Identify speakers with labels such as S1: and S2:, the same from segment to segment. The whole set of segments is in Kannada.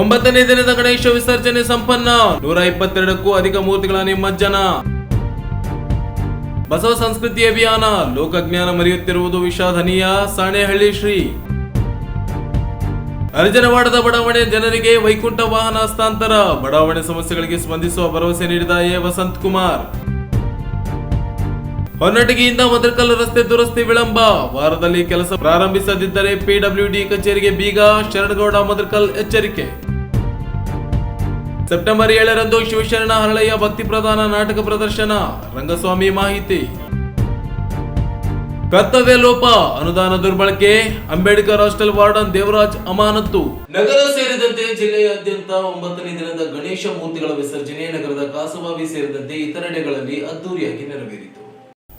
S1: ಒಂಬತ್ತನೇ ದಿನದ ಗಣೇಶ ವಿಸರ್ಜನೆ ಸಂಪನ್ನ ನೂರ ಇಪ್ಪತ್ತೆರಡಕ್ಕೂ ಅಧಿಕ ಮೂರ್ತಿಗಳ ನಿಮ್ಮಜ್ಜನ ಬಸವ ಸಂಸ್ಕೃತಿ ಅಭಿಯಾನ ಲೋಕಜ್ಞಾನ ಮರೆಯುತ್ತಿರುವುದು ವಿಷಾದನೀಯ ಸಾಣೆಹಳ್ಳಿ ಶ್ರೀ ಅರ್ಜನವಾಡದ ಬಡಾವಣೆ ಜನರಿಗೆ ವೈಕುಂಠ ವಾಹನ ಹಸ್ತಾಂತರ ಬಡಾವಣೆ ಸಮಸ್ಯೆಗಳಿಗೆ ಸ್ಪಂದಿಸುವ ಭರವಸೆ ನೀಡಿದ ಎ ವಸಂತ್ ಕುಮಾರ್ ಹೊನ್ನಟಗಿಯಿಂದ ಮದ್ರಕಲ್ ರಸ್ತೆ ದುರಸ್ತಿ ವಿಳಂಬ ವಾರದಲ್ಲಿ ಕೆಲಸ ಪ್ರಾರಂಭಿಸದಿದ್ದರೆ ಪಿಡಬ್ಲ್ಯೂಡಿ ಕಚೇರಿಗೆ ಬೀಗ ಶರಣಗೌಡ ಮದ್ರಕಲ್ ಎಚ್ಚರಿಕೆ ಸೆಪ್ಟೆಂಬರ್ ಏಳರಂದು ಶಿವಶರಣ ಹರಳೆಯ ಭಕ್ತಿ ಪ್ರಧಾನ ನಾಟಕ ಪ್ರದರ್ಶನ ರಂಗಸ್ವಾಮಿ ಮಾಹಿತಿ ಕರ್ತವ್ಯ ಲೋಪ ಅನುದಾನ ದುರ್ಬಳಕೆ ಅಂಬೇಡ್ಕರ್ ಹಾಸ್ಟೆಲ್ ವಾರ್ಡನ್ ದೇವರಾಜ್ ಅಮಾನತ್ತು
S2: ನಗರ ಸೇರಿದಂತೆ ಜಿಲ್ಲೆಯಾದ್ಯಂತ ಒಂಬತ್ತನೇ ದಿನದ ಗಣೇಶ ಮೂರ್ತಿಗಳ ವಿಸರ್ಜನೆ ನಗರದ ಕಾಸಬಾವಿ ಸೇರಿದಂತೆ ಇತರೆಡೆಗಳಲ್ಲಿ ಅದ್ದೂರಿಯಾಗಿ ನೆರವೇರಿತು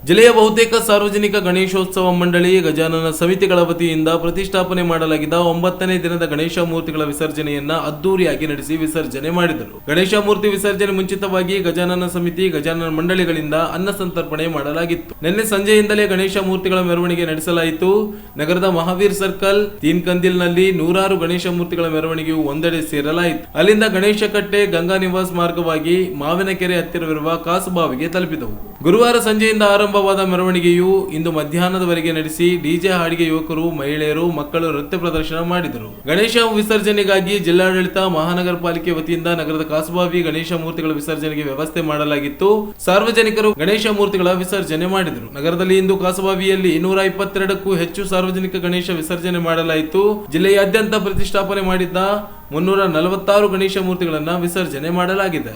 S1: ಜಿಲ್ಲೆಯ ಬಹುತೇಕ ಸಾರ್ವಜನಿಕ ಗಣೇಶೋತ್ಸವ ಮಂಡಳಿ ಗಜಾನನ ಸಮಿತಿಗಳ ವತಿಯಿಂದ ಪ್ರತಿಷ್ಠಾಪನೆ ಮಾಡಲಾಗಿದ್ದ ಒಂಬತ್ತನೇ ದಿನದ ಗಣೇಶ ಮೂರ್ತಿಗಳ ವಿಸರ್ಜನೆಯನ್ನ ಅದ್ದೂರಿಯಾಗಿ ನಡೆಸಿ ವಿಸರ್ಜನೆ ಮಾಡಿದರು ಗಣೇಶ ಮೂರ್ತಿ ವಿಸರ್ಜನೆ ಮುಂಚಿತವಾಗಿ ಗಜಾನನ ಸಮಿತಿ ಗಜಾನನ ಮಂಡಳಿಗಳಿಂದ ಅನ್ನ ಸಂತರ್ಪಣೆ ಮಾಡಲಾಗಿತ್ತು ನಿನ್ನೆ ಸಂಜೆಯಿಂದಲೇ ಗಣೇಶ ಮೂರ್ತಿಗಳ ಮೆರವಣಿಗೆ ನಡೆಸಲಾಯಿತು ನಗರದ ಮಹಾವೀರ್ ಸರ್ಕಲ್ ತೀನ್ ಕಂದಿಲ್ನಲ್ಲಿ ನೂರಾರು ಗಣೇಶ ಮೂರ್ತಿಗಳ ಮೆರವಣಿಗೆಯು ಒಂದೆಡೆ ಸೇರಲಾಯಿತು ಅಲ್ಲಿಂದ ಗಣೇಶ ಕಟ್ಟೆ ಗಂಗಾ ನಿವಾಸ್ ಮಾರ್ಗವಾಗಿ ಮಾವಿನಕೆರೆ ಹತ್ತಿರವಿರುವ ಕಾಸುಬಾವಿಗೆ ತಲುಪಿದವು ಗುರುವಾರ ಸಂಜೆಯಿಂದ ಆರಂಭವಾದ ಮೆರವಣಿಗೆಯು ಇಂದು ಮಧ್ಯಾಹ್ನದವರೆಗೆ ನಡೆಸಿ ಡಿಜೆ ಹಾಡಿಗೆ ಯುವಕರು ಮಹಿಳೆಯರು ಮಕ್ಕಳು ನೃತ್ಯ ಪ್ರದರ್ಶನ ಮಾಡಿದರು ಗಣೇಶ ವಿಸರ್ಜನೆಗಾಗಿ ಜಿಲ್ಲಾಡಳಿತ ಮಹಾನಗರ ಪಾಲಿಕೆ ವತಿಯಿಂದ ನಗರದ ಕಾಸುಬಾವಿ ಗಣೇಶ ಮೂರ್ತಿಗಳ ವಿಸರ್ಜನೆಗೆ ವ್ಯವಸ್ಥೆ ಮಾಡಲಾಗಿತ್ತು ಸಾರ್ವಜನಿಕರು ಗಣೇಶ ಮೂರ್ತಿಗಳ ವಿಸರ್ಜನೆ ಮಾಡಿದರು ನಗರದಲ್ಲಿ ಇಂದು ಕಾಸುಬಾವಿಯಲ್ಲಿ ಇನ್ನೂರ ಇಪ್ಪತ್ತೆರಡಕ್ಕೂ ಹೆಚ್ಚು ಸಾರ್ವಜನಿಕ ಗಣೇಶ ವಿಸರ್ಜನೆ ಮಾಡಲಾಯಿತು ಜಿಲ್ಲೆಯಾದ್ಯಂತ ಪ್ರತಿಷ್ಠಾಪನೆ ಮಾಡಿದ್ದ ಮುನ್ನೂರ ನಲವತ್ತಾರು ಗಣೇಶ ಮೂರ್ತಿಗಳನ್ನು ವಿಸರ್ಜನೆ ಮಾಡಲಾಗಿದೆ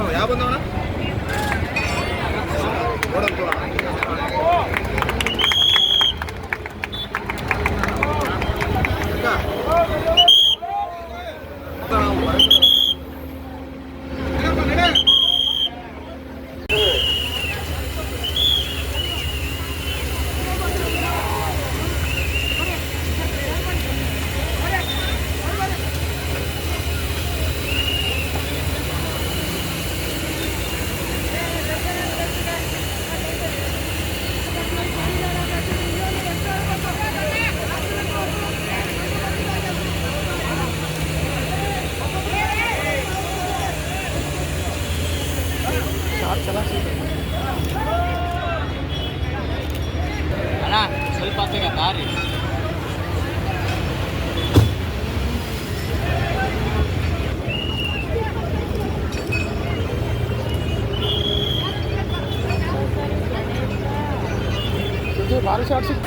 S3: 我也不知道呢。
S1: আটশো আটশো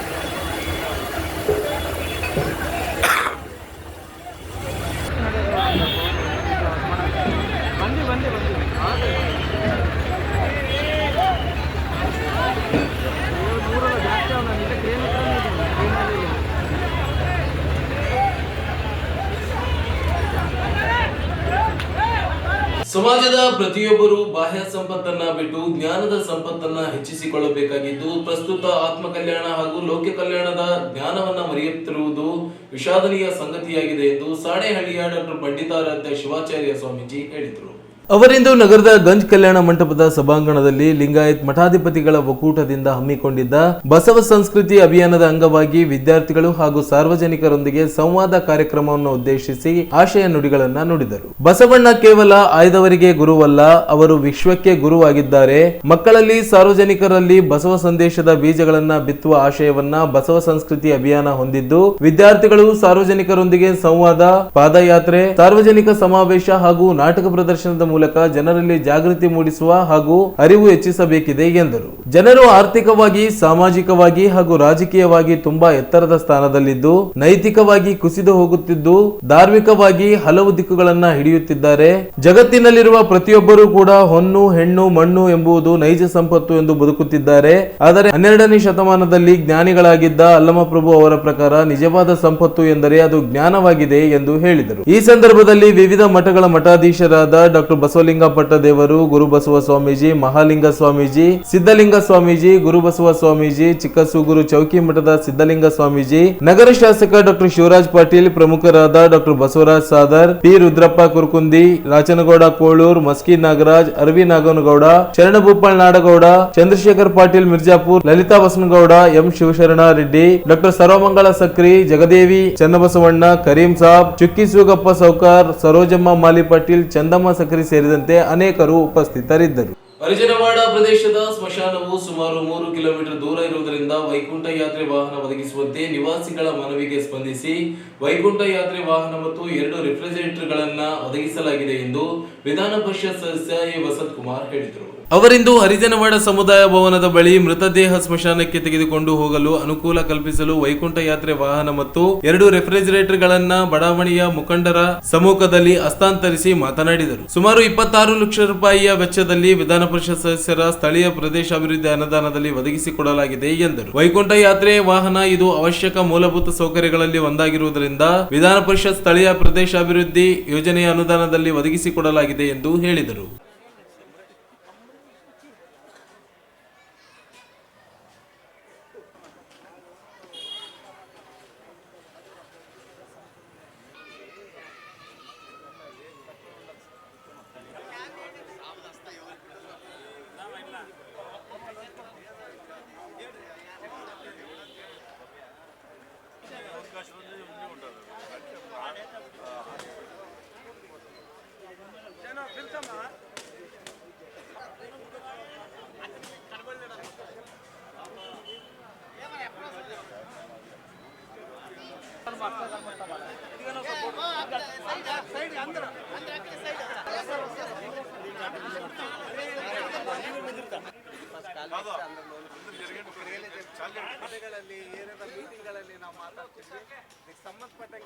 S1: ಪ್ರತಿಯೊಬ್ಬರು ಬಾಹ್ಯ ಸಂಪತ್ತನ್ನ ಬಿಟ್ಟು ಜ್ಞಾನದ ಸಂಪತ್ತನ್ನ ಹೆಚ್ಚಿಸಿಕೊಳ್ಳಬೇಕಾಗಿದ್ದು ಪ್ರಸ್ತುತ ಆತ್ಮ ಕಲ್ಯಾಣ ಹಾಗೂ ಲೋಕ ಕಲ್ಯಾಣದ ಜ್ಞಾನವನ್ನ ಮರೆಯುತ್ತಿರುವುದು ವಿಷಾದನೀಯ ಸಂಗತಿಯಾಗಿದೆ ಎಂದು ಸಾಣೆಹಳ್ಳಿಯ ಡಾಕ್ಟರ್ ಪಂಡಿತಾರಾಧ್ಯ ಶಿವಾಚಾರ್ಯ ಸ್ವಾಮೀಜಿ ಹೇಳಿದರು ಅವರಿಂದು ನಗರದ ಗಂಜ್ ಕಲ್ಯಾಣ ಮಂಟಪದ ಸಭಾಂಗಣದಲ್ಲಿ ಲಿಂಗಾಯತ್ ಮಠಾಧಿಪತಿಗಳ ಒಕ್ಕೂಟದಿಂದ ಹಮ್ಮಿಕೊಂಡಿದ್ದ ಬಸವ ಸಂಸ್ಕೃತಿ ಅಭಿಯಾನದ ಅಂಗವಾಗಿ ವಿದ್ಯಾರ್ಥಿಗಳು ಹಾಗೂ ಸಾರ್ವಜನಿಕರೊಂದಿಗೆ ಸಂವಾದ ಕಾರ್ಯಕ್ರಮವನ್ನು ಉದ್ದೇಶಿಸಿ ಆಶಯ ನುಡಿಗಳನ್ನ ನುಡಿದರು ಬಸವಣ್ಣ ಕೇವಲ ಆಯ್ದವರಿಗೆ ಗುರುವಲ್ಲ ಅವರು ವಿಶ್ವಕ್ಕೆ ಗುರುವಾಗಿದ್ದಾರೆ ಮಕ್ಕಳಲ್ಲಿ ಸಾರ್ವಜನಿಕರಲ್ಲಿ ಬಸವ ಸಂದೇಶದ ಬೀಜಗಳನ್ನ ಬಿತ್ತುವ ಆಶಯವನ್ನ ಬಸವ ಸಂಸ್ಕೃತಿ ಅಭಿಯಾನ ಹೊಂದಿದ್ದು ವಿದ್ಯಾರ್ಥಿಗಳು ಸಾರ್ವಜನಿಕರೊಂದಿಗೆ ಸಂವಾದ ಪಾದಯಾತ್ರೆ ಸಾರ್ವಜನಿಕ ಸಮಾವೇಶ ಹಾಗೂ ನಾಟಕ ಪ್ರದರ್ಶನದ ಮೂಲಕ ಜನರಲ್ಲಿ ಜಾಗೃತಿ ಮೂಡಿಸುವ ಹಾಗೂ ಅರಿವು ಹೆಚ್ಚಿಸಬೇಕಿದೆ ಎಂದರು ಜನರು ಆರ್ಥಿಕವಾಗಿ ಸಾಮಾಜಿಕವಾಗಿ ಹಾಗೂ ರಾಜಕೀಯವಾಗಿ ತುಂಬಾ ಎತ್ತರದ ಸ್ಥಾನದಲ್ಲಿದ್ದು ನೈತಿಕವಾಗಿ ಕುಸಿದು ಹೋಗುತ್ತಿದ್ದು ಧಾರ್ಮಿಕವಾಗಿ ಹಲವು ದಿಕ್ಕುಗಳನ್ನ ಹಿಡಿಯುತ್ತಿದ್ದಾರೆ ಜಗತ್ತಿನಲ್ಲಿರುವ ಪ್ರತಿಯೊಬ್ಬರೂ ಕೂಡ ಹೊನ್ನು ಹೆಣ್ಣು ಮಣ್ಣು ಎಂಬುದು ನೈಜ ಸಂಪತ್ತು ಎಂದು ಬದುಕುತ್ತಿದ್ದಾರೆ ಆದರೆ ಹನ್ನೆರಡನೇ ಶತಮಾನದಲ್ಲಿ ಜ್ಞಾನಿಗಳಾಗಿದ್ದ ಅಲ್ಲಮಪ್ರಭು ಅವರ ಪ್ರಕಾರ ನಿಜವಾದ ಸಂಪತ್ತು ಎಂದರೆ ಅದು ಜ್ಞಾನವಾಗಿದೆ ಎಂದು ಹೇಳಿದರು ಈ ಸಂದರ್ಭದಲ್ಲಿ ವಿವಿಧ ಮಠಗಳ ಮಠಾಧೀಶರಾದ ಡಾಕ್ಟರ್ ಬಸವಲಿಂಗ ದೇವರು ಗುರುಬಸವ ಸ್ವಾಮೀಜಿ ಮಹಾಲಿಂಗ ಸ್ವಾಮೀಜಿ ಸಿದ್ಧಲಿಂಗ ಸ್ವಾಮೀಜಿ ಗುರುಬಸವ ಸ್ವಾಮೀಜಿ ಚಿಕ್ಕಸೂಗುರು ಚೌಕಿ ಮಠದ ಸಿದ್ಧಲಿಂಗ ಸ್ವಾಮೀಜಿ ನಗರ ಶಾಸಕ ಡಾಕ್ಟರ್ ಶಿವರಾಜ್ ಪಾಟೀಲ್ ಪ್ರಮುಖರಾದ doctor Basavaraj Sadar P Rudrappa Kurkundi Rachanagouda Kolur Maski Nagaraj Aravi Naganagouda Sharanabhupal Nadagouda Chandrashekar Patil Mirzapur Lalita Basanagouda M Shivasharana Reddy doctor Sarvamangala Sakri Jagadevi Channabasavanna Karim Sab ಚುಕ್ಕಿ ಸೂಗಪ್ಪ ಸೌಕಾರ್ ಸರೋಜಮ್ಮ ಮಾಲಿ ಪಾಟೀಲ್ ಚಂದಮ್ಮ ಸಕ್ರಿ ಸೇರಿದಂತೆ ಅನೇಕರು ಉಪಸ್ಥಿತರಿದ್ದರು ಹರಿಜನವಾಡ ಪ್ರದೇಶದ ಸ್ಮಶಾನವು ಸುಮಾರು ಮೂರು ಕಿಲೋಮೀಟರ್ ದೂರ ಇರುವುದರಿಂದ ವೈಕುಂಠ ಯಾತ್ರೆ ವಾಹನ ಒದಗಿಸುವಂತೆ ನಿವಾಸಿಗಳ ಮನವಿಗೆ ಸ್ಪಂದಿಸಿ ವೈಕುಂಠ ಯಾತ್ರೆ ವಾಹನ ಮತ್ತು ಎರಡು ಗಳನ್ನ ಒದಗಿಸಲಾಗಿದೆ ಎಂದು ವಿಧಾನ ಪರಿಷತ್ ಸದಸ್ಯ ಎ ವಸಂತ್ ಕುಮಾರ್ ಹೇಳಿದರು ಅವರಿಂದು ಹರಿಜನವಾಡ ಸಮುದಾಯ ಭವನದ ಬಳಿ ಮೃತದೇಹ ಸ್ಮಶಾನಕ್ಕೆ ತೆಗೆದುಕೊಂಡು ಹೋಗಲು ಅನುಕೂಲ ಕಲ್ಪಿಸಲು ವೈಕುಂಠ ಯಾತ್ರೆ ವಾಹನ ಮತ್ತು ಎರಡು ರೆಫ್ರಿಜರೇಟರ್ ಗಳನ್ನ ಬಡಾವಣೆಯ ಮುಖಂಡರ ಸಮ್ಮುಖದಲ್ಲಿ ಹಸ್ತಾಂತರಿಸಿ ಮಾತನಾಡಿದರು ಸುಮಾರು ಇಪ್ಪತ್ತಾರು ಲಕ್ಷ ರೂಪಾಯಿಯ ವೆಚ್ಚದಲ್ಲಿ ವಿಧಾನ ಪರಿಷತ್ ಸದಸ್ಯರ ಸ್ಥಳೀಯ ಪ್ರದೇಶ ಅಭಿವೃದ್ಧಿ ಅನುದಾನದಲ್ಲಿ ಒದಗಿಸಿಕೊಡಲಾಗಿದೆ ಎಂದರು ವೈಕುಂಠ ಯಾತ್ರೆ ವಾಹನ ಇದು ಅವಶ್ಯಕ ಮೂಲಭೂತ ಸೌಕರ್ಯಗಳಲ್ಲಿ ಒಂದಾಗಿರುವುದರಿಂದ ವಿಧಾನಪರಿಷತ್ ವಿಧಾನ ಪರಿಷತ್ ಸ್ಥಳೀಯ ಪ್ರದೇಶಾಭಿವೃದ್ಧಿ ಯೋಜನೆಯ ಅನುದಾನದಲ್ಲಿ ಒದಗಿಸಿಕೊಡಲಾಗಿದೆ ಎಂದು ಹೇಳಿದರು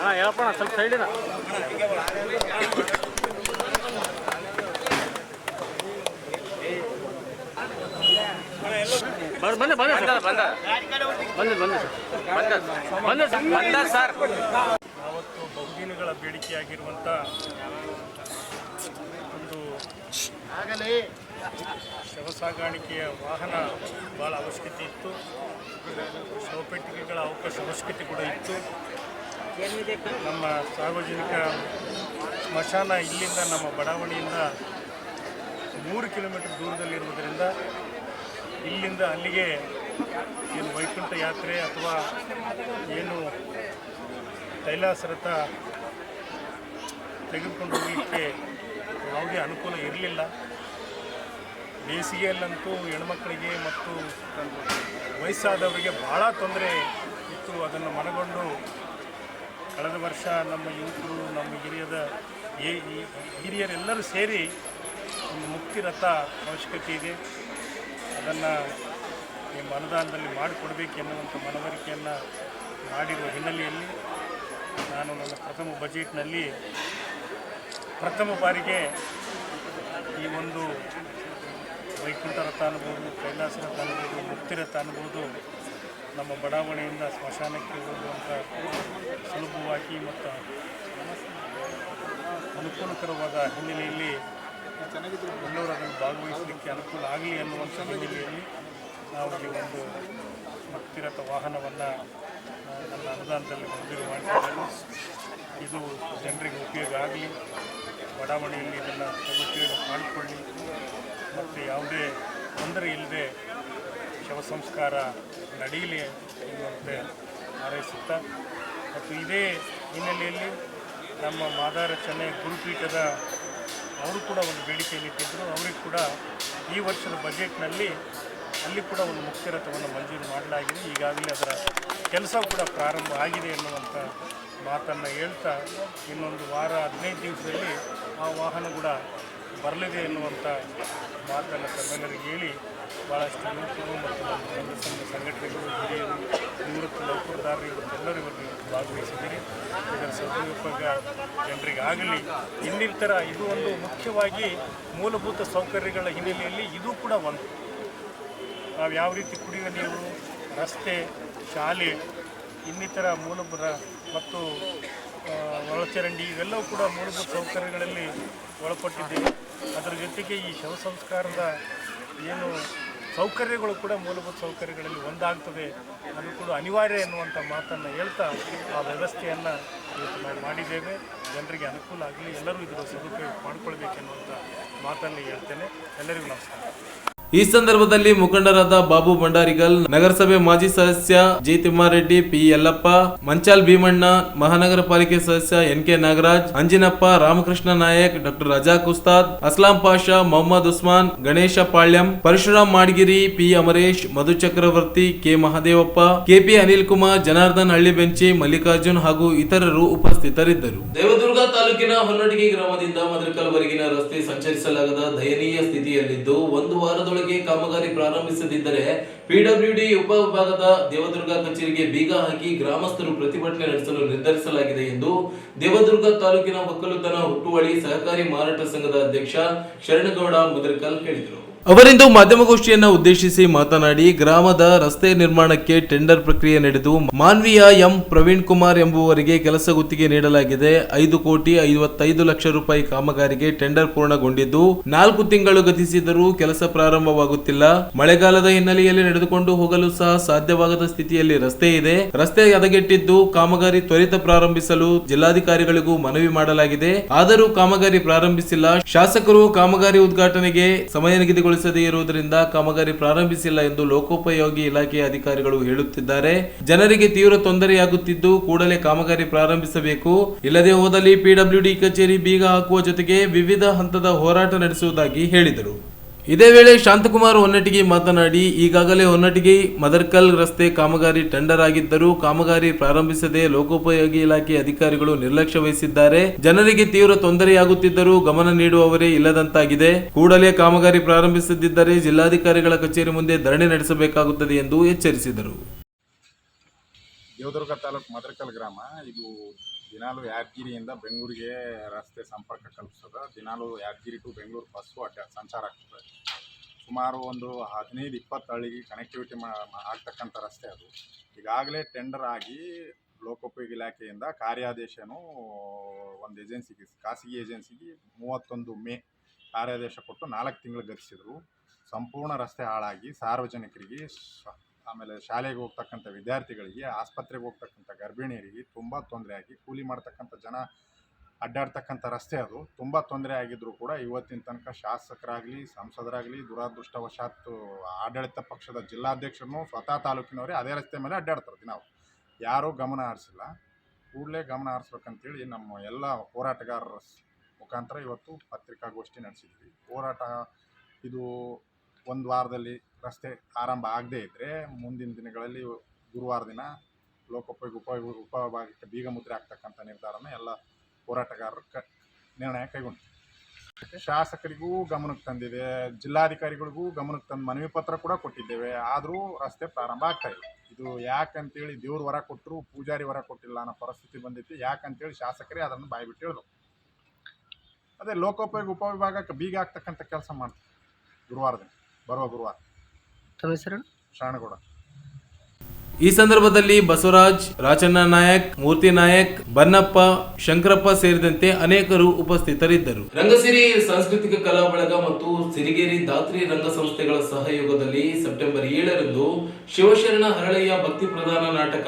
S4: ಹಾ ಹೇಳಪ್ಪಣ ಸ್ವಲ್ಪ ಸೈಡಿನ ಬಂದ ಬಂದ ಬಂದ ಬಂದ ಬಂದ ಬಂದ ಬಂದ ಬಂದ ಸರ್ ಆವತ್ತು ಬಹುದಿನಗಳ ಬೇಡಿಕೆಯಾಗಿರುವಂಥ ಆಗಲೇ ಶವ ಸಾಗಾಣಿಕೆಯ ವಾಹನ ಭಾಳ ಅವಶ್ಯಕತೆ ಇತ್ತು ಶವಪೆಟ್ಟಿಗೆಗಳ ಅವಕಾಶ ಅವಶ್ಯಕತೆ ಕೂಡ ಇತ್ತು ನಮ್ಮ ಸಾರ್ವಜನಿಕ ಸ್ಮಶಾನ ಇಲ್ಲಿಂದ ನಮ್ಮ ಬಡಾವಣೆಯಿಂದ ಮೂರು ಕಿಲೋಮೀಟರ್ ದೂರದಲ್ಲಿರುವುದರಿಂದ ಇಲ್ಲಿಂದ ಅಲ್ಲಿಗೆ ಏನು ವೈಕುಂಠ ಯಾತ್ರೆ ಅಥವಾ ಏನು ಕೈಲಾಸ ತೆಗೆದುಕೊಂಡು ಹೋಗಲಿಕ್ಕೆ ಯಾವುದೇ ಅನುಕೂಲ ಇರಲಿಲ್ಲ ಬೇಸಿಗೆಯಲ್ಲಂತೂ ಹೆಣ್ಮಕ್ಳಿಗೆ ಮತ್ತು ವಯಸ್ಸಾದವರಿಗೆ ಭಾಳ ತೊಂದರೆ ಇತ್ತು ಅದನ್ನು ಮನಗೊಂಡು ಕಳೆದ ವರ್ಷ ನಮ್ಮ ಯುವಕರು ನಮ್ಮ ಹಿರಿಯದ ಹಿರಿಯರೆಲ್ಲರೂ ಸೇರಿ ಒಂದು ಮುಕ್ತಿ ರಥ ಅವಶ್ಯಕತೆ ಇದೆ ಅದನ್ನು ನಿಮ್ಮ ಅನುದಾನದಲ್ಲಿ ಮಾಡಿಕೊಡ್ಬೇಕು ಎನ್ನುವಂಥ ಮನವರಿಕೆಯನ್ನು ಮಾಡಿರುವ ಹಿನ್ನೆಲೆಯಲ್ಲಿ ನಾನು ನನ್ನ ಪ್ರಥಮ ಬಜೆಟ್ನಲ್ಲಿ ಪ್ರಥಮ ಬಾರಿಗೆ ಈ ಒಂದು ವೈಕುಂಠ ರಥ ಅನ್ಬೋದು ಕೈಲಾಸ ರಥ ಅನ್ಬೋದು ಮುಕ್ತಿ ರಥ ಅನ್ಬೋದು ನಮ್ಮ ಬಡಾವಣೆಯಿಂದ ಸ್ಮಶಾನಕ್ಕೆ ಹೋಗುವಂಥ ಸುಲಭವಾಗಿ ಮತ್ತು ಅನುಕೂಲಕರವಾದ ಹಿನ್ನೆಲೆಯಲ್ಲಿ ಎಲ್ಲರೂ ಅದನ್ನು ಭಾಗವಹಿಸಲಿಕ್ಕೆ ಅನುಕೂಲ ಆಗಲಿ ಅನ್ನುವಂಥ ಹಿನ್ನೆಲೆಯಲ್ಲಿ ನಾವು ಈ ಒಂದು ಭಕ್ತಿರಥ ವಾಹನವನ್ನು ನನ್ನ ಅನುದಾನದಲ್ಲಿ ಮಂಜೂರು ಇದು ಜನರಿಗೆ ಉಪಯೋಗ ಆಗಲಿ ಬಡಾವಣೆಯಲ್ಲಿ ಇದನ್ನು ಸದುಪಯೋಗ ಮಾಡಿಕೊಳ್ಳಿ ಮತ್ತು ಯಾವುದೇ ತೊಂದರೆ ಇಲ್ಲದೆ ಶವ ಸಂಸ್ಕಾರ ನಡೀಲಿ ಎನ್ನುವಂತೆ ಹಾರೈಸುತ್ತಾ ಮತ್ತು ಇದೇ ಹಿನ್ನೆಲೆಯಲ್ಲಿ ನಮ್ಮ ಮಾದಾರ ಚೆನ್ನೈ ಗುರುಪೀಠದ ಅವರು ಕೂಡ ಒಂದು ಬೇಡಿಕೆ ಇಟ್ಟಿದ್ದರು ಅವರಿಗೆ ಕೂಡ ಈ ವರ್ಷದ ಬಜೆಟ್ನಲ್ಲಿ ಅಲ್ಲಿ ಕೂಡ ಒಂದು ಮುಖ್ಯ ರಥವನ್ನು ಮಂಜೂರು ಮಾಡಲಾಗಿದೆ ಈಗಾಗಲೇ ಅದರ ಕೆಲಸ ಕೂಡ ಪ್ರಾರಂಭ ಆಗಿದೆ ಎನ್ನುವಂಥ ಮಾತನ್ನು ಹೇಳ್ತಾ ಇನ್ನೊಂದು ವಾರ ಹದಿನೈದು ದಿವಸದಲ್ಲಿ ಆ ವಾಹನ ಕೂಡ ಬರಲಿದೆ ಎನ್ನುವಂಥ ಮಾತನ್ನು ತಮ್ಮೆಲ್ಲರಿಗೆ ಹೇಳಿ ಭಾಳಷ್ಟು ಯುವಕರು ಮತ್ತು ಸಂಘಟನೆಗಳು ಹಿರಿಯರು ನಿವೃತ್ತ ನೌಕರದಾರರು ಎಲ್ಲರಿಗೂ ಭಾಗವಹಿಸಿದ್ದೀರಿ ಇದರ ಸದುಪಯೋಗ ಜನರಿಗಾಗಲಿ ಇನ್ನಿತರ ಇದು ಒಂದು ಮುಖ್ಯವಾಗಿ ಮೂಲಭೂತ ಸೌಕರ್ಯಗಳ ಹಿನ್ನೆಲೆಯಲ್ಲಿ ಇದು ಕೂಡ ಒಂದು ನಾವು ಯಾವ ರೀತಿ ಕುಡಿಯುವ ನೀರು ರಸ್ತೆ ಶಾಲೆ ಇನ್ನಿತರ ಮೂಲಭೂತ ಮತ್ತು ಒಳಚರಂಡಿ ಇವೆಲ್ಲವೂ ಕೂಡ ಮೂಲಭೂತ ಸೌಕರ್ಯಗಳಲ್ಲಿ ಒಳಪಟ್ಟಿದ್ದೇವೆ ಅದರ ಜೊತೆಗೆ ಈ ಶವ ಸಂಸ್ಕಾರದ ಏನು ಸೌಕರ್ಯಗಳು ಕೂಡ ಮೂಲಭೂತ ಸೌಕರ್ಯಗಳಲ್ಲಿ ಒಂದಾಗ್ತದೆ ಅದು ಕೂಡ ಅನಿವಾರ್ಯ ಎನ್ನುವಂಥ ಮಾತನ್ನು ಹೇಳ್ತಾ ಆ ವ್ಯವಸ್ಥೆಯನ್ನು ಇವತ್ತು ನಾವು ಮಾಡಿದ್ದೇವೆ ಜನರಿಗೆ ಅನುಕೂಲ ಆಗಲಿ ಎಲ್ಲರೂ ಇದರ ಸದುಪಯೋಗ ಮಾಡಿಕೊಳ್ಬೇಕೆನ್ನುವಂಥ ಮಾತನ್ನು ಹೇಳ್ತೇನೆ ಎಲ್ಲರಿಗೂ ನಮಸ್ಕಾರ
S1: ಈ ಸಂದರ್ಭದಲ್ಲಿ ಮುಖಂಡರಾದ ಬಾಬು ಭಂಡಾರಿಗಲ್ ನಗರಸಭೆ ಮಾಜಿ ಸದಸ್ಯ ಜಿ ತಿಮ್ಮಾರೆಡ್ಡಿ ಪಿ ಯಲ್ಲಪ್ಪ ಮಂಚಾಲ್ ಭೀಮಣ್ಣ ಮಹಾನಗರ ಪಾಲಿಕೆ ಸದಸ್ಯ N K Nagaraj Anjinappa Ramakrishna Nayak doctor Razak Kustad Aslam Pasha Mohammed Usman Ganesha Palyam Parashuram Madagiri P Amaresh Madhu Chakravarthi K Mahadevappa KP Anil Kumar Janardhan Halli Benchi Mallikarjun ಹಾಗೂ ಇತರರು ಉಪಸ್ಥಿತರಿದ್ದರು ದೇವದುರ್ಗ ತಾಲೂಕಿನ ಹೊನ್ನಡಿಗೆ ಗ್ರಾಮದಿಂದ ಮದ್ರಕಲ್ವರೆಗಿನ ರಸ್ತೆ ಸಂಚರಿಸಲಾಗದ ದಯನೀಯ ಸ್ಥಿತಿಯಲ್ಲಿದ್ದು ಒಂದು ವಾರದ ಕಾಮಗಾರಿ ಪ್ರಾರಂಭಿಸದಿದ್ದರೆ ಪಿಡಬ್ಲ್ಯೂಡಿ ವಿಭಾಗದ ದೇವದುರ್ಗ ಕಚೇರಿಗೆ ಬೀಗ ಹಾಕಿ ಗ್ರಾಮಸ್ಥರು ಪ್ರತಿಭಟನೆ ನಡೆಸಲು ನಿರ್ಧರಿಸಲಾಗಿದೆ ಎಂದು ದೇವದುರ್ಗ ತಾಲೂಕಿನ ಒಕ್ಕಲುತನ ಹುಟ್ಟುವಳಿ ಸಹಕಾರಿ ಮಾರಾಟ ಸಂಘದ ಅಧ್ಯಕ್ಷ ಶರಣಗೌಡ ಮುದರ್ಕಲ್ ಹೇಳಿದರು ಅವರಿಂದು ಮಾಧ್ಯಮಗೋಷ್ಠಿಯನ್ನು ಉದ್ದೇಶಿಸಿ ಮಾತನಾಡಿ ಗ್ರಾಮದ ರಸ್ತೆ ನಿರ್ಮಾಣಕ್ಕೆ ಟೆಂಡರ್ ಪ್ರಕ್ರಿಯೆ ನಡೆದು ಮಾನ್ವಿಯ ಎಂ ಪ್ರವೀಣ್ ಕುಮಾರ್ ಎಂಬುವರಿಗೆ ಕೆಲಸ ಗುತ್ತಿಗೆ ನೀಡಲಾಗಿದೆ ಐದು ಕೋಟಿ ಐವತ್ತೈದು ಲಕ್ಷ ರೂಪಾಯಿ ಕಾಮಗಾರಿಗೆ ಟೆಂಡರ್ ಪೂರ್ಣಗೊಂಡಿದ್ದು ನಾಲ್ಕು ತಿಂಗಳು ಗತಿಸಿದರೂ ಕೆಲಸ ಪ್ರಾರಂಭವಾಗುತ್ತಿಲ್ಲ ಮಳೆಗಾಲದ ಹಿನ್ನೆಲೆಯಲ್ಲಿ ನಡೆದುಕೊಂಡು ಹೋಗಲು ಸಹ ಸಾಧ್ಯವಾಗದ ಸ್ಥಿತಿಯಲ್ಲಿ ರಸ್ತೆ ಇದೆ ರಸ್ತೆ ಹದಗೆಟ್ಟಿದ್ದು ಕಾಮಗಾರಿ ತ್ವರಿತ ಪ್ರಾರಂಭಿಸಲು ಜಿಲ್ಲಾಧಿಕಾರಿಗಳಿಗೂ ಮನವಿ ಮಾಡಲಾಗಿದೆ ಆದರೂ ಕಾಮಗಾರಿ ಪ್ರಾರಂಭಿಸಿಲ್ಲ ಶಾಸಕರು ಕಾಮಗಾರಿ ಉದ್ಘಾಟನೆಗೆ ಸಮಯ ನಿಗದಿಗೊಳಿಸಿದ್ದಾರೆ ಪೂರ್ಣಗೊಳಿಸದೇ ಇರುವುದರಿಂದ ಕಾಮಗಾರಿ ಪ್ರಾರಂಭಿಸಿಲ್ಲ ಎಂದು ಲೋಕೋಪಯೋಗಿ ಇಲಾಖೆ ಅಧಿಕಾರಿಗಳು ಹೇಳುತ್ತಿದ್ದಾರೆ ಜನರಿಗೆ ತೀವ್ರ ತೊಂದರೆಯಾಗುತ್ತಿದ್ದು ಕೂಡಲೇ ಕಾಮಗಾರಿ ಪ್ರಾರಂಭಿಸಬೇಕು ಇಲ್ಲದೆ ಹೋದಲ್ಲಿ ಪಿಡಬ್ಲ್ಯೂಡಿ ಕಚೇರಿ ಬೀಗ ಹಾಕುವ ಜೊತೆಗೆ ವಿವಿಧ ಹಂತದ ಹೋರಾಟ ನಡೆಸುವುದಾಗಿ ಹೇಳಿದರು ಇದೇ ವೇಳೆ ಶಾಂತಕುಮಾರ್ ಹೊನ್ನಟಿಗೆ ಮಾತನಾಡಿ ಈಗಾಗಲೇ ಹೊನ್ನಟಿಗೆ ಮದರ್ಕಲ್ ರಸ್ತೆ ಕಾಮಗಾರಿ ಟೆಂಡರ್ ಆಗಿದ್ದರೂ ಕಾಮಗಾರಿ ಪ್ರಾರಂಭಿಸದೆ ಲೋಕೋಪಯೋಗಿ ಇಲಾಖೆ ಅಧಿಕಾರಿಗಳು ನಿರ್ಲಕ್ಷ್ಯ ವಹಿಸಿದ್ದಾರೆ ಜನರಿಗೆ ತೀವ್ರ ತೊಂದರೆಯಾಗುತ್ತಿದ್ದರೂ ಗಮನ ನೀಡುವವರೇ ಇಲ್ಲದಂತಾಗಿದೆ ಕೂಡಲೇ ಕಾಮಗಾರಿ ಪ್ರಾರಂಭಿಸದಿದ್ದರೆ ಜಿಲ್ಲಾಧಿಕಾರಿಗಳ ಕಚೇರಿ ಮುಂದೆ ಧರಣಿ ನಡೆಸಬೇಕಾಗುತ್ತದೆ ಎಂದು ಎಚ್ಚರಿಸಿದರು
S5: ದೇವದುರ್ಗ ತಾಲೂಕು ಮದರ್ಕಲ್ ಗ್ರಾಮ ಇದು ದಿನಾಲು ಯಾದಗಿರಿಯಿಂದ ಬೆಂಗಳೂರಿಗೆ ರಸ್ತೆ ಸಂಪರ್ಕ ಕಲ್ಪಿಸ್ತದೆ ದಿನಾಲು ಯಾದಗಿರಿ ಟು ಬೆಂಗಳೂರು ಬಸ್ಸು ಅಡ್ಡ ಸಂಚಾರ ಆಗ್ತದೆ ಸುಮಾರು ಒಂದು ಹದಿನೈದು ಇಪ್ಪತ್ತು ಹಳ್ಳಿಗೆ ಕನೆಕ್ಟಿವಿಟಿ ಮಾ ಆಗ್ತಕ್ಕಂಥ ರಸ್ತೆ ಅದು ಈಗಾಗಲೇ ಟೆಂಡರ್ ಆಗಿ ಲೋಕೋಪಯೋಗಿ ಇಲಾಖೆಯಿಂದ ಕಾರ್ಯಾದೇಶನೂ ಒಂದು ಏಜೆನ್ಸಿಗೆ ಖಾಸಗಿ ಏಜೆನ್ಸಿಗೆ ಮೂವತ್ತೊಂದು ಮೇ ಕಾರ್ಯಾದೇಶ ಕೊಟ್ಟು ನಾಲ್ಕು ತಿಂಗಳು ಗತಿಸಿದರು ಸಂಪೂರ್ಣ ರಸ್ತೆ ಹಾಳಾಗಿ ಸಾರ್ವಜನಿಕರಿಗೆ ಆಮೇಲೆ ಶಾಲೆಗೆ ಹೋಗ್ತಕ್ಕಂಥ ವಿದ್ಯಾರ್ಥಿಗಳಿಗೆ ಆಸ್ಪತ್ರೆಗೆ ಹೋಗ್ತಕ್ಕಂಥ ಗರ್ಭಿಣಿಯರಿಗೆ ತುಂಬ ತೊಂದರೆ ಆಗಿ ಕೂಲಿ ಮಾಡ್ತಕ್ಕಂಥ ಜನ ಅಡ್ಡಾಡ್ತಕ್ಕಂಥ ರಸ್ತೆ ಅದು ತುಂಬ ತೊಂದರೆ ಆಗಿದ್ದರೂ ಕೂಡ ಇವತ್ತಿನ ತನಕ ಶಾಸಕರಾಗಲಿ ಸಂಸದರಾಗಲಿ ದುರಾದೃಷ್ಟವಶಾತ್ ಆಡಳಿತ ಪಕ್ಷದ ಜಿಲ್ಲಾಧ್ಯಕ್ಷರನ್ನು ಸ್ವತಃ ತಾಲೂಕಿನವರೇ ಅದೇ ರಸ್ತೆ ಮೇಲೆ ಅಡ್ಡಾಡ್ತಾರೆ ನಾವು ಯಾರೂ ಗಮನ ಹರಿಸಿಲ್ಲ ಕೂಡಲೇ ಗಮನ ಹರಿಸ್ಬೇಕಂತೇಳಿ ನಮ್ಮ ಎಲ್ಲ ಹೋರಾಟಗಾರರ ಮುಖಾಂತರ ಇವತ್ತು ಪತ್ರಿಕಾಗೋಷ್ಠಿ ನಡೆಸಿದ್ವಿ ಹೋರಾಟ ಇದು ಒಂದು ವಾರದಲ್ಲಿ ರಸ್ತೆ ಆರಂಭ ಆಗದೇ ಇದ್ದರೆ ಮುಂದಿನ ದಿನಗಳಲ್ಲಿ ಗುರುವಾರ ದಿನ ಲೋಕೋಪಯೋಗಿ ಉಪ ಉಪಭಾಗಕ್ಕೆ ಬೀಗ ಮುದ್ರೆ ಆಗ್ತಕ್ಕಂಥ ನಿರ್ಧಾರನ ಎಲ್ಲ ಹೋರಾಟಗಾರರು ಕ ನಿರ್ಣಯ ಕೈಗೊಂಡಿದೆ ಶಾಸಕರಿಗೂ ಗಮನಕ್ಕೆ ತಂದಿದೆ ಜಿಲ್ಲಾಧಿಕಾರಿಗಳಿಗೂ ಗಮನಕ್ಕೆ ತಂದು ಮನವಿ ಪತ್ರ ಕೂಡ ಕೊಟ್ಟಿದ್ದೇವೆ ಆದರೂ ರಸ್ತೆ ಪ್ರಾರಂಭ ಆಗ್ತಾ ಇದೆ ಇದು ಯಾಕಂತೇಳಿ ದೇವ್ರು ವರ ಕೊಟ್ಟರು ಪೂಜಾರಿ ವರ ಕೊಟ್ಟಿಲ್ಲ ಅನ್ನೋ ಪರಿಸ್ಥಿತಿ ಬಂದಿತ್ತು ಯಾಕಂತೇಳಿ ಶಾಸಕರೇ ಅದನ್ನು ಬಾಯ್ಬಿಟ್ಟು ಹೇಳಿದ್ರು ಅದೇ ಲೋಕೋಪಯೋಗಿ ಉಪವಿಭಾಗಕ್ಕೆ ಬೀಗ ಆಗ್ತಕ್ಕಂಥ ಕೆಲಸ ಮಾಡ್ತೀವಿ ಗುರುವಾರದಿಂದ ಬರುವ ಗುರುವಾರ
S6: ತಮ್ಮ ಹೆಸರು
S1: ಈ ಸಂದರ್ಭದಲ್ಲಿ ಬಸವರಾಜ್ ರಾಚಣ್ಣ ನಾಯಕ್ ಮೂರ್ತಿ ನಾಯಕ್ ಬನ್ನಪ್ಪ ಶಂಕರಪ್ಪ ಸೇರಿದಂತೆ ಅನೇಕರು ಉಪಸ್ಥಿತರಿದ್ದರು ರಂಗಸಿರಿ ಸಾಂಸ್ಕೃತಿಕ ಕಲಾ ಬಳಗ ಮತ್ತು ಸಿರಿಗೇರಿ ದಾತ್ರಿ ರಂಗ ಸಂಸ್ಥೆಗಳ ಸಹಯೋಗದಲ್ಲಿ ಸೆಪ್ಟೆಂಬರ್ ಏಳರಂದು ಶಿವಶರಣ ಹರಳೆಯ ಭಕ್ತಿ ಪ್ರಧಾನ ನಾಟಕ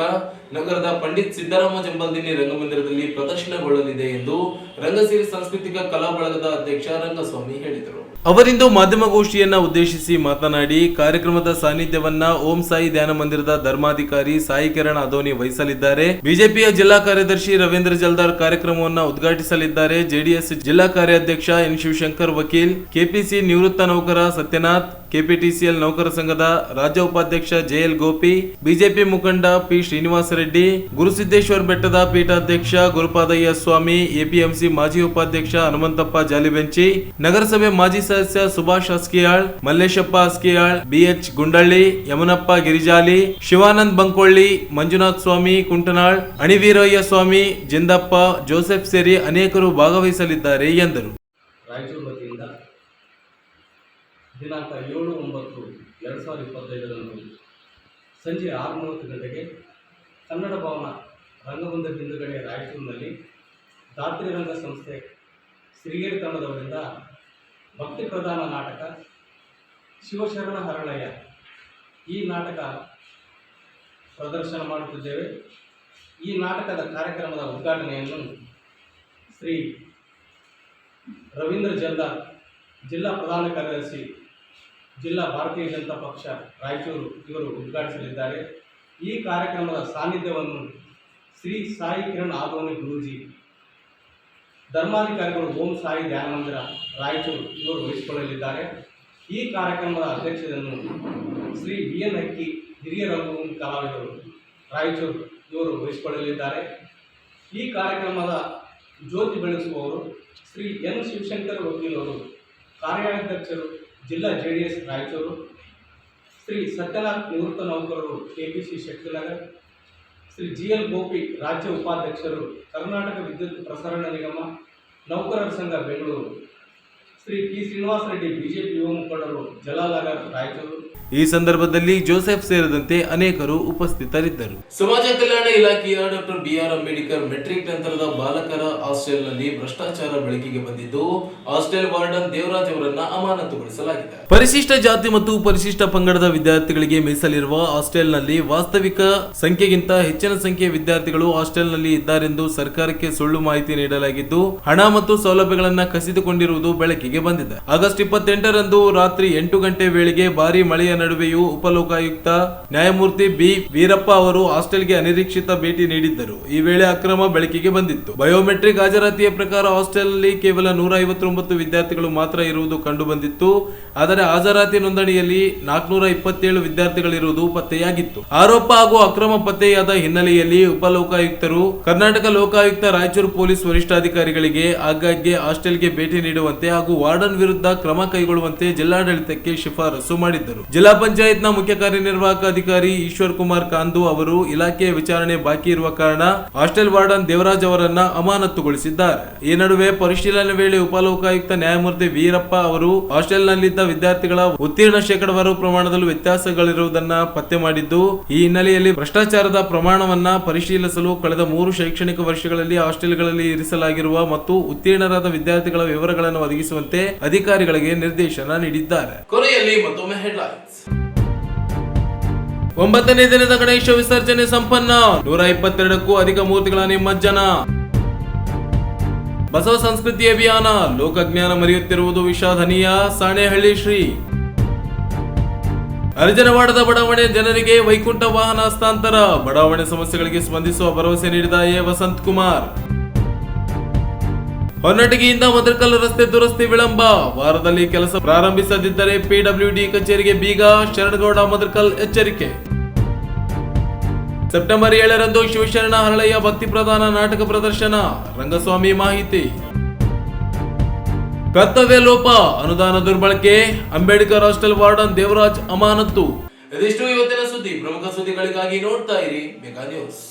S1: ನಗರದ ಪಂಡಿತ್ ಸಿದ್ದರಾಮ ಜಂಬಲ್ದಿನಿ ರಂಗಮಂದಿರದಲ್ಲಿ ಪ್ರದರ್ಶನಗೊಳ್ಳಲಿದೆ ಎಂದು ರಂಗಸಿರಿ ಸಾಂಸ್ಕೃತಿಕ ಕಲಾ ಬಳಗದ ಅಧ್ಯಕ್ಷ ರಂಗಸ್ವಾಮಿ ಹೇಳಿದರು ಅವರಿಂದು ಮಾಧ್ಯಮಗೋಷ್ಠಿಯನ್ನ ಉದ್ದೇಶಿಸಿ ಮಾತನಾಡಿ ಕಾರ್ಯಕ್ರಮದ ಸಾನ್ನಿಧ್ಯವನ್ನ ಓಂ ಸಾಯಿ ಧ್ಯಾನ ಮಂದಿರದ ಧರ್ಮಾಧಿಕಾರಿ ಸಾಯಿ ಕಿರಣ್ ಅಧೋನಿ ವಹಿಸಲಿದ್ದಾರೆ ಬಿಜೆಪಿಯ ಜಿಲ್ಲಾ ಕಾರ್ಯದರ್ಶಿ ರವೀಂದ್ರ ಜಲ್ದಾರ್ ಕಾರ್ಯಕ್ರಮವನ್ನು ಉದ್ಘಾಟಿಸಲಿದ್ದಾರೆ ಜೆಡಿಎಸ್ ಜಿಲ್ಲಾ ಕಾರ್ಯಾಧ್ಯಕ್ಷ ಎನ್ ಶಿವಶಂಕರ್ ವಕೀಲ್ ಕೆಪಿಸಿ ನಿವೃತ್ತ ನೌಕರ ಸತ್ಯನಾಥ್ ಕೆಪಿಟಿಸಿಎಲ್ ನೌಕರ ಸಂಘದ ರಾಜ್ಯ ಉಪಾಧ್ಯಕ್ಷ ಜೆಎಲ್ ಗೋಪಿ ಬಿಜೆಪಿ ಮುಖಂಡ ಪಿ ಶ್ರೀನಿವಾಸ ರೆಡ್ಡಿ ಗುರುಸಿದ್ದೇಶ್ವರ ಬೆಟ್ಟದ ಪೀಠಾಧ್ಯಕ್ಷ ಗುರುಪಾದಯ್ಯ ಸ್ವಾಮಿ ಎಪಿಎಂಸಿ ಮಾಜಿ ಉಪಾಧ್ಯಕ್ಷ ಹನುಮಂತಪ್ಪ ಜಾಲಿಬೆಂಚಿ ನಗರಸಭೆ ಮಾಜಿ ಸದಸ್ಯ ಸುಭಾಷ್ ಅಸ್ಕಿಯಾಳ್ ಮಲ್ಲೇಶಪ್ಪ ಅಸ್ಕಿಯಾಳ್ ಬಿಎಚ್ ಗುಂಡಳ್ಳಿ ಯಮನಪ್ಪ ಗಿರಿಜಾಲಿ ಶಿವಾನಂದ್ ಬಂಕೊಳ್ಳಿ ಮಂಜುನಾಥ್ ಸ್ವಾಮಿ ಕುಂಟನಾಳ್ ಅಣಿವೀರಯ್ಯ ಸ್ವಾಮಿ ಜಿಂದಪ್ಪ ಜೋಸೆಫ್ ಸೇರಿ ಅನೇಕರು ಭಾಗವಹಿಸಲಿದ್ದಾರೆ ಎಂದರು
S7: ದಿನಾಂಕ ಏಳು ಒಂಬತ್ತು ಎರಡು ಸಾವಿರದ ಇಪ್ಪತ್ತೈದರಂದು ಸಂಜೆ ಆರು ಮೂವತ್ತು ಗಂಟೆಗೆ ಕನ್ನಡ ಭವನ ರಂಗಬಂಧ ಬಿಂದುಗಡೆ ರಾಯಚೂರಿನಲ್ಲಿ ದಾತ್ರಿ ರಂಗ ಸಂಸ್ಥೆ ಸಿರಿಗೇರಿ ತಂಡದವರಿಂದ ಭಕ್ತಿ ಪ್ರಧಾನ ನಾಟಕ ಶಿವಶರಣ ಹರಳಯ್ಯ ಈ ನಾಟಕ ಪ್ರದರ್ಶನ ಮಾಡುತ್ತಿದ್ದೇವೆ ಈ ನಾಟಕದ ಕಾರ್ಯಕ್ರಮದ ಉದ್ಘಾಟನೆಯನ್ನು ಶ್ರೀ ರವೀಂದ್ರ ಜಲ್ದಾರ್ ಜಿಲ್ಲಾ ಪ್ರಧಾನ ಕಾರ್ಯದರ್ಶಿ ಜಿಲ್ಲಾ ಭಾರತೀಯ ಜನತಾ ಪಕ್ಷ ರಾಯಚೂರು ಇವರು ಉದ್ಘಾಟಿಸಲಿದ್ದಾರೆ ಈ ಕಾರ್ಯಕ್ರಮದ ಸಾನ್ನಿಧ್ಯವನ್ನು ಶ್ರೀ ಸಾಯಿ ಕಿರಣ್ ಆಗೋನಿ ಗುರುಜಿ ಧರ್ಮಾಧಿಕಾರಿಗಳು ಓಂ ಸಾಯಿ ಧ್ಯಾನ ಮಂದಿರ ರಾಯಚೂರು ಇವರು ವಹಿಸಿಕೊಳ್ಳಲಿದ್ದಾರೆ ಈ ಕಾರ್ಯಕ್ರಮದ ಅಧ್ಯಕ್ಷತೆಯನ್ನು ಶ್ರೀ ಬಿ ಎನ್ ಅಕ್ಕಿ ಹಿರಿಯ ರಂಗಭೂಮಿ ಕಲಾವಿದರು ರಾಯಚೂರು ಇವರು ವಹಿಸಿಕೊಳ್ಳಲಿದ್ದಾರೆ ಈ ಕಾರ್ಯಕ್ರಮದ ಜ್ಯೋತಿ ಬೆಳೆಸುವವರು ಶ್ರೀ ಎನ್ ಶಿವಶಂಕರ್ ವಕೀಲರು ಕಾರ್ಯಾಧ್ಯಕ್ಷರು ಜಿಲ್ಲಾ J D S Raichur Shri Satyanath ನಿವೃತ್ತ ನೌಕರರು K P C Shri G L Gopi ರಾಜ್ಯ ಉಪಾಧ್ಯಕ್ಷರು ಕರ್ನಾಟಕ ವಿದ್ಯುತ್ ಪ್ರಸರಣ ನಿಗಮ ನೌಕರರ ಸಂಘ ಬೆಂಗಳೂರು ಶ್ರೀ ಪಿ ಶ್ರೀನಿವಾಸ ರೆಡ್ಡಿ ಬಿಜೆಪಿ ಯುವ ಮುಖಂಡರು ಜಲಾಲಗರ್ ರಾಯಚೂರು
S1: ಈ ಸಂದರ್ಭದಲ್ಲಿ ಜೋಸೆಫ್ ಸೇರಿದಂತೆ ಅನೇಕರು ಉಪಸ್ಥಿತರಿದ್ದರು ಸಮಾಜ ಕಲ್ಯಾಣ ಇಲಾಖೆಯ ಡಾಕ್ಟರ್ ಬಿಆರ್ ಅಂಬೇಡ್ಕರ್ ಮೆಟ್ರಿಕ್ ನಂತರದ ಬಾಲಕರ ಹಾಸ್ಟೆಲ್ನಲ್ಲಿ ಭ್ರಷ್ಟಾಚಾರ ಬೆಳಕಿಗೆ ಬಂದಿದ್ದು ಹಾಸ್ಟೆಲ್ ವಾರ್ಡನ್ ದೇವರಾಜ್ ಅವರನ್ನ ಅಮಾನತುಗೊಳಿಸಲಾಗಿದೆ ಪರಿಶಿಷ್ಟ ಜಾತಿ ಮತ್ತು ಪರಿಶಿಷ್ಟ ಪಂಗಡದ ವಿದ್ಯಾರ್ಥಿಗಳಿಗೆ ಮೀಸಲಿರುವ ಹಾಸ್ಟೆಲ್ನಲ್ಲಿ ವಾಸ್ತವಿಕ ಸಂಖ್ಯೆಗಿಂತ ಹೆಚ್ಚಿನ ಸಂಖ್ಯೆಯ ವಿದ್ಯಾರ್ಥಿಗಳು ಹಾಸ್ಟೆಲ್ನಲ್ಲಿ ಇದ್ದಾರೆಂದು ಸರ್ಕಾರಕ್ಕೆ ಸುಳ್ಳು ಮಾಹಿತಿ ನೀಡಲಾಗಿದ್ದು ಹಣ ಮತ್ತು ಸೌಲಭ್ಯಗಳನ್ನ ಕಸಿದುಕೊಂಡಿರುವುದು ಬೆಳಕಿಗೆ ಬಂದಿದೆ ಆಗಸ್ಟ್ ಇಪ್ಪತ್ತೆಂಟರಂದು ರಾತ್ರಿ ಎಂಟು ಗಂಟೆ ವೇಳೆಗೆ ಭಾರಿ ಮಳೆಯ ನಡುವೆಯೂ ಉಪಲೋಕಾಯುಕ್ತ ನ್ಯಾಯಮೂರ್ತಿ ಬಿ ವೀರಪ್ಪ ಅವರು ಹಾಸ್ಟೆಲ್ಗೆ ಅನಿರೀಕ್ಷಿತ ಭೇಟಿ ನೀಡಿದ್ದರು ಈ ವೇಳೆ ಅಕ್ರಮ ಬೆಳಕಿಗೆ ಬಂದಿತ್ತು ಬಯೋಮೆಟ್ರಿಕ್ ಹಾಜರಾತಿಯ ಪ್ರಕಾರ ಹಾಸ್ಟೆಲ್ನಲ್ಲಿ ಕೇವಲ ನೂರ ಐವತ್ತೊಂಬತ್ತು ವಿದ್ಯಾರ್ಥಿಗಳು ಮಾತ್ರ ಇರುವುದು ಕಂಡು ಬಂದಿತ್ತು ಆದರೆ ಹಾಜರಾತಿ ನೋಂದಣಿಯಲ್ಲಿ ನಾಲ್ಕುನೂರ ಇಪ್ಪತ್ತೇಳು ವಿದ್ಯಾರ್ಥಿಗಳಿರುವುದು ಪತ್ತೆಯಾಗಿತ್ತು ಆರೋಪ ಹಾಗೂ ಅಕ್ರಮ ಪತ್ತೆಯಾದ ಹಿನ್ನೆಲೆಯಲ್ಲಿ ಉಪಲೋಕಾಯುಕ್ತರು ಕರ್ನಾಟಕ ಲೋಕಾಯುಕ್ತ ರಾಯಚೂರು ಪೊಲೀಸ್ ವರಿಷ್ಠಾಧಿಕಾರಿಗಳಿಗೆ ಆಗಾಗ್ಗೆ ಹಾಸ್ಟೆಲ್ಗೆ ಭೇಟಿ ನೀಡುವಂತೆ ಹಾಗೂ ವಾರ್ಡನ್ ವಿರುದ್ಧ ಕ್ರಮ ಕೈಗೊಳ್ಳುವಂತೆ ಜಿಲ್ಲಾಡಳಿತಕ್ಕೆ ಶಿಫಾರಸು ಮಾಡಿದ್ದರು ಜಿಲ್ಲಾ ಪಂಚಾಯತ್ನ ಮುಖ್ಯ ಕಾರ್ಯನಿರ್ವಾಹಕ ಅಧಿಕಾರಿ ಈಶ್ವರ್ ಕುಮಾರ್ ಕಾಂದು ಅವರು ಇಲಾಖೆಯ ವಿಚಾರಣೆ ಬಾಕಿ ಇರುವ ಕಾರಣ ಹಾಸ್ಟೆಲ್ ವಾರ್ಡನ್ ದೇವರಾಜ್ ಅವರನ್ನ ಅಮಾನತುಗೊಳಿಸಿದ್ದಾರೆ ಈ ನಡುವೆ ಪರಿಶೀಲನೆ ವೇಳೆ ಉಪಲೋಕಾಯುಕ್ತ ನ್ಯಾಯಮೂರ್ತಿ ವೀರಪ್ಪ ಅವರು ಹಾಸ್ಟೆಲ್ನಲ್ಲಿದ್ದ ವಿದ್ಯಾರ್ಥಿಗಳ ಉತ್ತೀರ್ಣ ಶೇಕಡವಾರು ಪ್ರಮಾಣದಲ್ಲಿ ವ್ಯತ್ಯಾಸಗಳಿರುವುದನ್ನ ಪತ್ತೆ ಮಾಡಿದ್ದು ಈ ಹಿನ್ನೆಲೆಯಲ್ಲಿ ಭ್ರಷ್ಟಾಚಾರದ ಪ್ರಮಾಣವನ್ನ ಪರಿಶೀಲಿಸಲು ಕಳೆದ ಮೂರು ಶೈಕ್ಷಣಿಕ ವರ್ಷಗಳಲ್ಲಿ ಹಾಸ್ಟೆಲ್ಗಳಲ್ಲಿ ಇರಿಸಲಾಗಿರುವ ಮತ್ತು ಉತ್ತೀರ್ಣರಾದ ವಿದ್ಯಾರ್ಥಿಗಳ ವಿವರಗಳನ್ನು ಒದಗಿಸುವಂತೆ ಅಧಿಕಾರಿಗಳಿಗೆ ನಿರ್ದೇಶನ ನೀಡಿದ್ದಾರೆ ಕೊನೆಯಲ್ಲಿ ಮತ್ತೊಮ್ಮೆ ಹೆಡ್ಲೈನ್ಸ್ ಒಂಬತ್ತನೇ ದಿನದ ಗಣೇಶ ವಿಸರ್ಜನೆ ಸಂಪನ್ನ ನೂರ ಇಪ್ಪತ್ತೆರಡಕ್ಕೂ ಅಧಿಕ ಮೂರ್ತಿಗಳ ನಿಮಜ್ಜನ ಬಸವ ಸಂಸ್ಕೃತಿ ಅಭಿಯಾನ ಲೋಕಜ್ಞಾನ ಮರೆಯುತ್ತಿರುವುದು ವಿಷಾದನೀಯ ಸಾಣೆಹಳ್ಳಿ ಶ್ರೀ ಅರ್ಜನವಾಡದ ಬಡಾವಣೆ ಜನರಿಗೆ ವೈಕುಂಠ ವಾಹನ ಹಸ್ತಾಂತರ ಬಡಾವಣೆ ಸಮಸ್ಯೆಗಳಿಗೆ ಸ್ಪಂದಿಸುವ ಭರವಸೆ ನೀಡಿದ ಎ ವಸಂತ್ ಕುಮಾರ್ ಹೊನ್ನಟಗಿಯಿಂದ ಮದರ್ಕಲ್ ರಸ್ತೆ ದುರಸ್ತಿ ವಿಳಂಬ ವಾರದಲ್ಲಿ ಕೆಲಸ ಪ್ರಾರಂಭಿಸದಿದ್ದರೆ ಪಿಡಬ್ಲ್ಯೂಡಿ ಕಚೇರಿಗೆ ಬೀಗ ಶರಣಗೌಡ ಮದರ್ಕಲ್ ಎಚ್ಚರಿಕೆ ಸೆಪ್ಟೆಂಬರ್ ಏಳರಂದು ಶಿವಶರಣ ಹರಳೆಯ ಭಕ್ತಿ ಪ್ರಧಾನ ನಾಟಕ ಪ್ರದರ್ಶನ ರಂಗಸ್ವಾಮಿ ಮಾಹಿತಿ ಕರ್ತವ್ಯ ಲೋಪ ಅನುದಾನ ದುರ್ಬಳಕೆ ಅಂಬೇಡ್ಕರ್ ಹಾಸ್ಟೆಲ್ ವಾರ್ಡನ್ ದೇವರಾಜ್ ಅಮಾನತ್ತು ಇದಿಷ್ಟು ಇವತ್ತಿನ ಸುದ್ದಿ ಪ್ರಮುಖ ಸುದ್ದಿಗಳಿಗಾಗಿ ನೋಡ್ತಾ ಇರಿ ನ್ಯೂಸ್